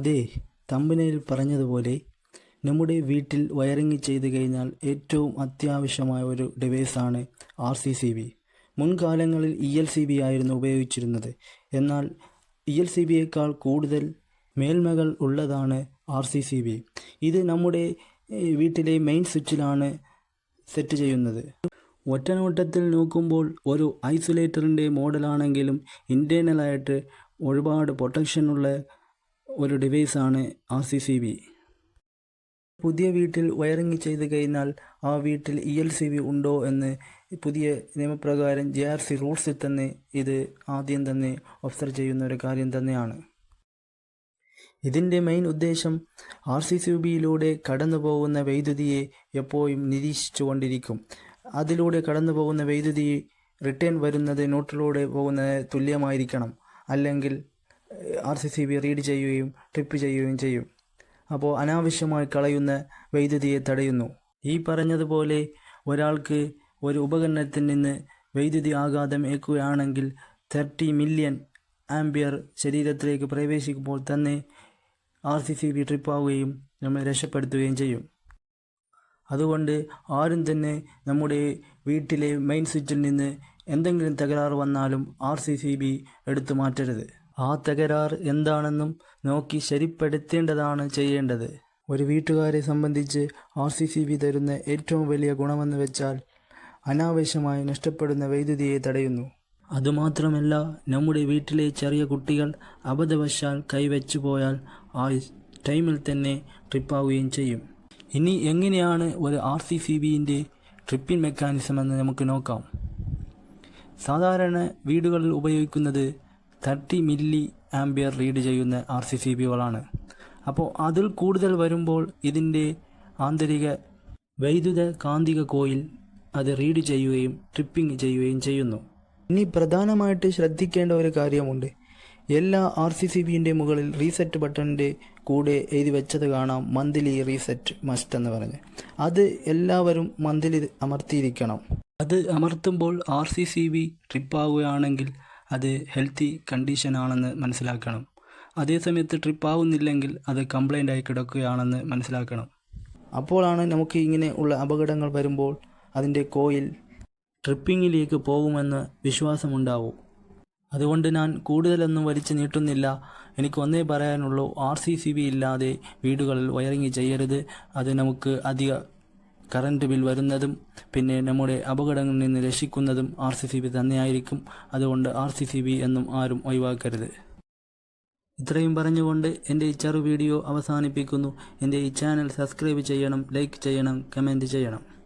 അതെ തമ്പനയിൽ പറഞ്ഞതുപോലെ നമ്മുടെ വീട്ടിൽ വയറിംഗ് ചെയ്തു കഴിഞ്ഞാൽ ഏറ്റവും അത്യാവശ്യമായ ഒരു ഡിവൈസാണ് ആർ സി സി ബി മുൻകാലങ്ങളിൽ ഇ എൽ സി ബി ആയിരുന്നു ഉപയോഗിച്ചിരുന്നത്. എന്നാൽ ഇ എൽ സി ബിയേക്കാൾ കൂടുതൽ മേൽമകൾ ഉള്ളതാണ് ആർ സി സി ബി ഇത് നമ്മുടെ വീട്ടിലെ മെയിൻ സ്വിച്ചിലാണ് സെറ്റ് ചെയ്യുന്നത്. ഒറ്റനോട്ടത്തിൽ നോക്കുമ്പോൾ ഒരു ഐസൊലേറ്ററിന്റെ മോഡലാണെങ്കിലും ഇന്റേർണലായിട്ട് ഒരുപാട് പ്രൊട്ടക്ഷനുള്ള ഒരു ഡിവൈസാണ് ആർ സി സി ബി പുതിയ വീട്ടിൽ വയറിംഗ് ചെയ്ത് കഴിഞ്ഞാൽ ആ വീട്ടിൽ ഇ എൽ സി ബി ഉണ്ടോ എന്ന് പുതിയ നിയമപ്രകാരം ജെ ആർ സി റൂൾസിൽ തന്നെ ഇത് ആദ്യം തന്നെ ഒബ്സർവ് ചെയ്യുന്ന ഒരു കാര്യം തന്നെയാണ്. ഇതിന്റെ മെയിൻ ഉദ്ദേശം ആർ സി സി ബിയിലൂടെ കടന്നു പോകുന്ന വൈദ്യുതിയെ എപ്പോഴും നിരീക്ഷിച്ചു കൊണ്ടിരിക്കും അതിലൂടെ കടന്നു പോകുന്ന വൈദ്യുതി റിട്ടേൺ വരുന്നത് നോട്ടിലൂടെ പോകുന്നത് തുല്യമായിരിക്കണം. അല്ലെങ്കിൽ R C C B read ചെയ്യുകയും ട്രിപ്പ് ചെയ്യുകയും ചെയ്യും. അപ്പോൾ അനാവശ്യമായി കളയുന്ന വൈദ്യുതിയെ തടയുന്നു. ഈ പറഞ്ഞതുപോലെ ഒരാൾക്ക് ഒരു ഉപകരണത്തിൽ നിന്ന് വൈദ്യുതി ആഘാതം ഏൽക്കുകയാണെങ്കിൽ തേർട്ടി മില്യൺ ആംബിയർ ശരീരത്തിലേക്ക് പ്രവേശിക്കുമ്പോൾ തന്നെ ആർ സി സി ബി ട്രിപ്പാവുകയും നമ്മെ രക്ഷപ്പെടുത്തുകയും ചെയ്യും. അതുകൊണ്ട് ആരും തന്നെ നമ്മുടെ വീട്ടിലെ മെയിൻ സ്വിച്ചിൽ നിന്ന് എന്തെങ്കിലും തകരാറ് വന്നാലും ആർ സി സി ബി എടുത്തു മാറ്റരുത്. ആ തകരാർ എന്താണെന്നും നോക്കി ശരിപ്പെടുത്തേണ്ടതാണ് ചെയ്യേണ്ടത്. ഒരു വീട്ടുകാരെ സംബന്ധിച്ച് ആർ സി സി ബി തരുന്ന ഏറ്റവും വലിയ ഗുണമെന്ന് വെച്ചാൽ അനാവശ്യമായി നഷ്ടപ്പെടുന്ന വൈദ്യുതിയെ തടയുന്നു. അതുമാത്രമല്ല നമ്മുടെ വീട്ടിലെ ചെറിയ കുട്ടികൾ അബദ്ധവശാൽ കൈവച്ചു പോയാൽ ആ ടൈമിൽ തന്നെ ട്രിപ്പാവുകയും ചെയ്യും. ഇനി എങ്ങനെയാണ് ഒരു ആർ സി സി ബിന്റെ ട്രിപ്പിംഗ് മെക്കാനിസം എന്ന് നമുക്ക് നോക്കാം. സാധാരണ വീടുകളിൽ ഉപയോഗിക്കുന്നത് തേർട്ടി മില്ലി ആംബിയർ റീഡ് ചെയ്യുന്ന ആർ സി സി ബികളാണ് അപ്പോൾ അതിൽ കൂടുതൽ വരുമ്പോൾ ഇതിന്റെ ആന്തരിക വൈദ്യുത കാന്തിക കോയിൽ അത് റീഡ് ചെയ്യുകയും ട്രിപ്പിംഗ് ചെയ്യുകയും ചെയ്യുന്നു. ഇനി പ്രധാനമായിട്ട് ശ്രദ്ധിക്കേണ്ട ഒരു കാര്യമുണ്ട്. എല്ലാ ആർ സി സി ബിന്റെ മുകളിൽ റീസെറ്റ് ബട്ടണിന്റെ കൂടെ എഴുതി വെച്ചത് കാണാം. മന്ത്ലി റീസെറ്റ് മസ്റ്റ് എന്ന് പറഞ്ഞ്. അത് എല്ലാവരും മന്ത്ലി അമർത്തിയിരിക്കണം. അത് അമർത്തുമ്പോൾ ആർ സി സി ബി ട്രിപ്പാവുകയാണെങ്കിൽ അത് ഹെൽത്തി കണ്ടീഷനാണെന്ന് മനസ്സിലാക്കണം. അതേസമയത്ത് ട്രിപ്പ് ആവുന്നില്ലെങ്കിൽ അത് കംപ്ലൈന്റ് ആയി കിടക്കുകയാണെന്ന് മനസ്സിലാക്കണം. അപ്പോഴാണ് നമുക്ക് ഇങ്ങനെ ഉള്ള അപകടങ്ങൾ വരുമ്പോൾ അതിന്റെ കോയിൽ ട്രിപ്പിങ്ങിലേക്ക് പോകുമെന്ന് വിശ്വാസമുണ്ടാവും. അതുകൊണ്ട് ഞാൻ കൂടുതലൊന്നും വലിച്ചു നീട്ടുന്നില്ല. എനിക്ക് ഒന്നേ പറയാനുള്ളൂ ആർ സി സി ബി ഇല്ലാതെ വീടുകളിൽ വയറിങ് ചെയ്യരുത്. അത് നമുക്ക് അധിക കറണ്ട് ബിൽ വരുന്നതും പിന്നെ നമ്മുടെ അപകടങ്ങളിൽ നിന്ന് രക്ഷിക്കുന്നതും ആർ സി സി ബി തന്നെയായിരിക്കും. അതുകൊണ്ട് ആർ സി സി ബി എന്നും ആരും ഒഴിവാക്കരുത്. ഇത്രയും പറഞ്ഞുകൊണ്ട് എന്റെ ഈ ചെറു വീഡിയോ അവസാനിപ്പിക്കുന്നു. എന്റെ ഈ ചാനൽ സബ്സ്ക്രൈബ് ചെയ്യണം ലൈക്ക് ചെയ്യണം കമന്റ് ചെയ്യണം.